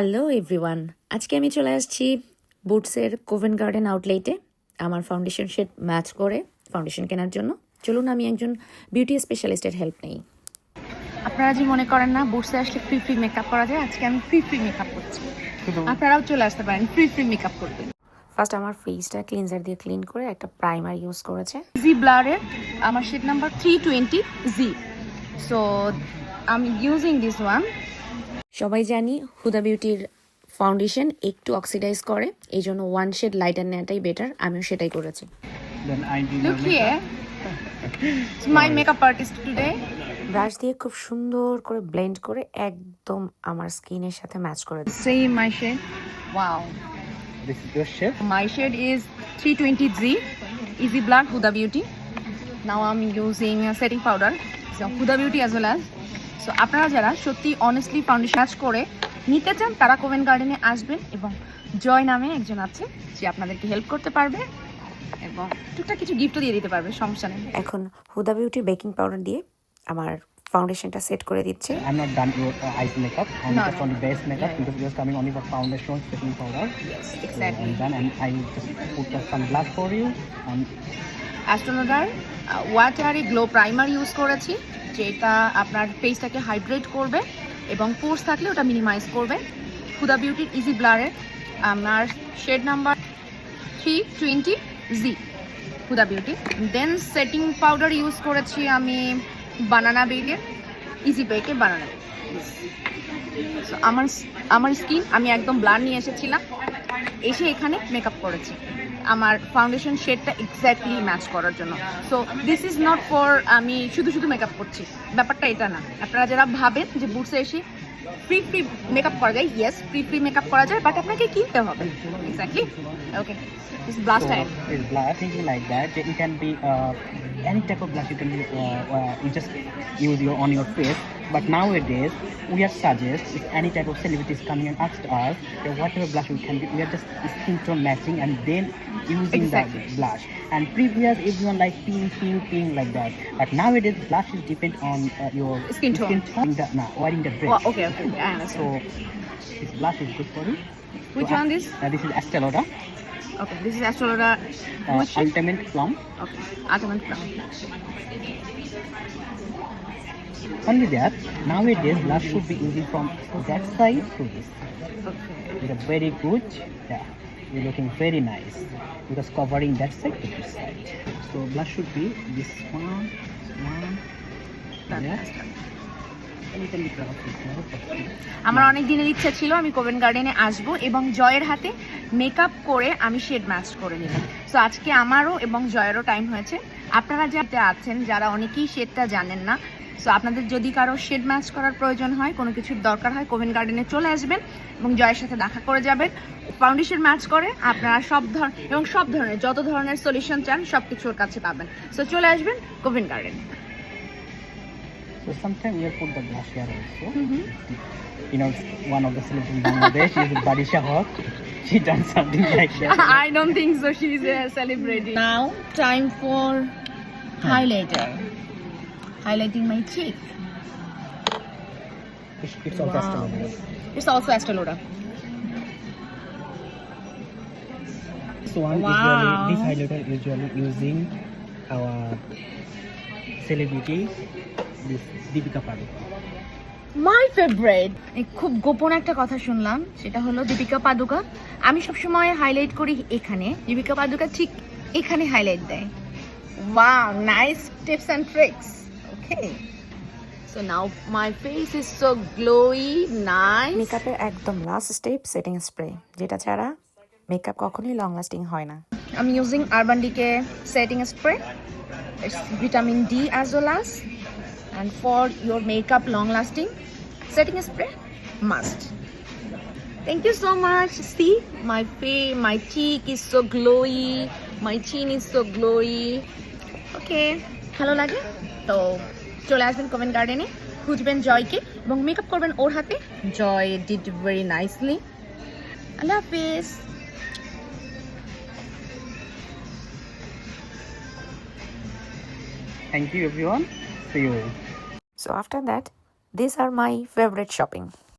Hello everyone আজকে আমি চলে আসছি বুটসের কোভেন গার্ডেন আউটলেটে আমার ফাউন্ডেশন শেড ম্যাচ করে ফাউন্ডেশন কেনার জন্য। চলুন আমি একজন বিউটি স্পেশালিস্টের হেল্প নেই। আপনারা যে মনে করেন না বুটসে আসলে ফ্রি ফ্রি মেকআপ করা যায় আজকে আমি ফ্রি ফ্রি মেকআপ করছি। আপনারাও চলে আসতে পারেন ফ্রি ফ্রি মেকআপ করবেন ফার্স্ট আমার ফেসটা ক্লিনজার দিয়ে ক্লিন করে একটা প্রাইমার ইউজ করেছে। জি ব্লারের আমার shade number three twenty G so I am using this one সবাই জানি হুদা বিউটির ফাউন্ডেশন একটু অক্সিডাইজ করে এই জন্য ওয়ান শেড লাইটার নেওয়াটাই বেটার আমিও সেটাই করেছি. মাই ব্রাশ দিয়ে খুব সুন্দর করে ব্লেন্ড করে একদম আমার স্কিনের সাথে ম্যাচ করে দিই same my shade wow This is your shape. My shade is 320Z Easy Blur Huda Beauty. Now I'm using a setting powder. So Huda Beauty as well as. So আপনারা যারা সত্যি অনেস্টলি ফাউন্ডেশন কাজ করে নিতে চান তারা Covent গার্ডেনে আসবেন এবং জয় নামে একজন আছে যে আপনাদেরকে হেল্প করতে পারবে এবং টুকটাক কিছু গিফটও দিয়ে দিতে পারবে সমস্যা নেই। এখন হুদা বিউটি বেকিং পাউডার দিয়ে আমার ফাউন্ডেশনটা সেট করে দিচ্ছে। I am not done with eyes makeup I am just on base makeup because it is coming only for foundation baking powder yes exactly and I just put the sunglass for you on অ্যাস্ট্রোনোগার watery glow primer use করেছি, যেটা আপনার ফেসটাকে hydrate করবে এবং পোর্স থাকলে ওটা minimise করবে। হুদা বিউটির easy ব্লারের আপনার shade number three twenty G, Huda Beauty. Then setting powder use করেছি আমি বানানা বেগের ইজি বেকের বানানা আমার আমার স্কিন আমি একদম ব্লার নিয়ে এসেছিলাম। এসে এখানে মেকআপ করেছি। আমার ফাউন্ডেশন শেডটা এক্স্যাক্টলি ম্যাচ করার জন্য। So this is not for আমি শুধু শুধু মেকআপ করছি। ব্যাপারটা এটা না। আপনারা যারা ভাবেন যে বুটসে এসে ফ্রি ফ্রি মেকআপ করা যায় ইয়েস ফ্রি ফ্রি মেকআপ করা যায় বাট আপনাকে কিনতে হবে। Exactly okay this blast time that. It can be uh, any type of blush you can uh, uh, you just use your on your face. But nowadays, we are suggest if any type of celebrity is coming and asked us, yeah, whatever blush we can do, we are just skin tone matching and then using exactly. that blush. And previous, everyone like pink, pink, pink like that. But nowadays, blush is depend on uh, your skin tone. Skin tone the, no, wearing the dress. Well, okay, okay, I understand. So this blush is good for you. Which one one this? Uh, this is Estee Lauder. Okay, this is Astroloda. Uh, ultimate plum. Okay, ultimate plum. Only that, nowadays blush should be using from that side to this. Okay It's a very good, yeah, you're looking very nice because covering that side to this side. So blush should be this one, one, yeah, this one. আমার অনেক দিনের ইচ্ছা ছিল আমি Covent গার্ডেনে আসব এবং জয়ের হাতে মেকআপ করে আমি শেড ম্যাচ করে নিলাম সো আজকে আমারও এবং জয়েরও টাইম হয়েছে আপনারা যাতে আছেন যারা অনেকেই শেডটা জানেন না সো আপনাদের যদি কারও শেড ম্যাচ করার প্রয়োজন হয় কোনো কিছুর দরকার হয় কোভিন গার্ডেনে চলে আসবেন এবং জয়ের সাথে দেখা করে যাবেন। ফাউন্ডেশন ম্যাচ করে আপনারা সব ধরনের এবং সব ধরনের যত ধরনের সলিউশন চান সব কিছুর কাছে পাবেন। সো চলে আসবেন Covent Garden highlighter Highlighting my cheek. It's, it's also Wow. Estee Lauder. It's also Estee Lauder. This one Wow. usually, this highlighter usually using our celebrity, this Deepika Padukone. My favourite খুব গোপন একটা কথা শুনলাম সেটা হলো দীপিকা পাদুকা আমি সবসময় highlight করি এখানে দীপিকা পাদুকা ঠিক এখানে হাইলাইট দেয় wow nice tips and tricks so now my face is so glowy nice মেকআপের একদম লাস্ট স্টেপ সেটিং স্প্রে যেটা ছাড়া মেকআপ কখনোই লং লাস্টিং হয় না I'm using Urban Decay setting spray. It's vitamin D as well as. And for your makeup long lasting, setting spray must. Thank you so much. See, my face, my cheek is so glowy. My chin is so glowy. Okay, ভালো লাগে তো চলে আসবেন comment গার্ডেনে খুঁজবেন জয়কে এবং makeup করবেন ওর হাতে জয় ডিড ভেরি নাইসলি আল্লাহ হাফিজ Thank you everyone. See you. So after that, these are my favorite shopping.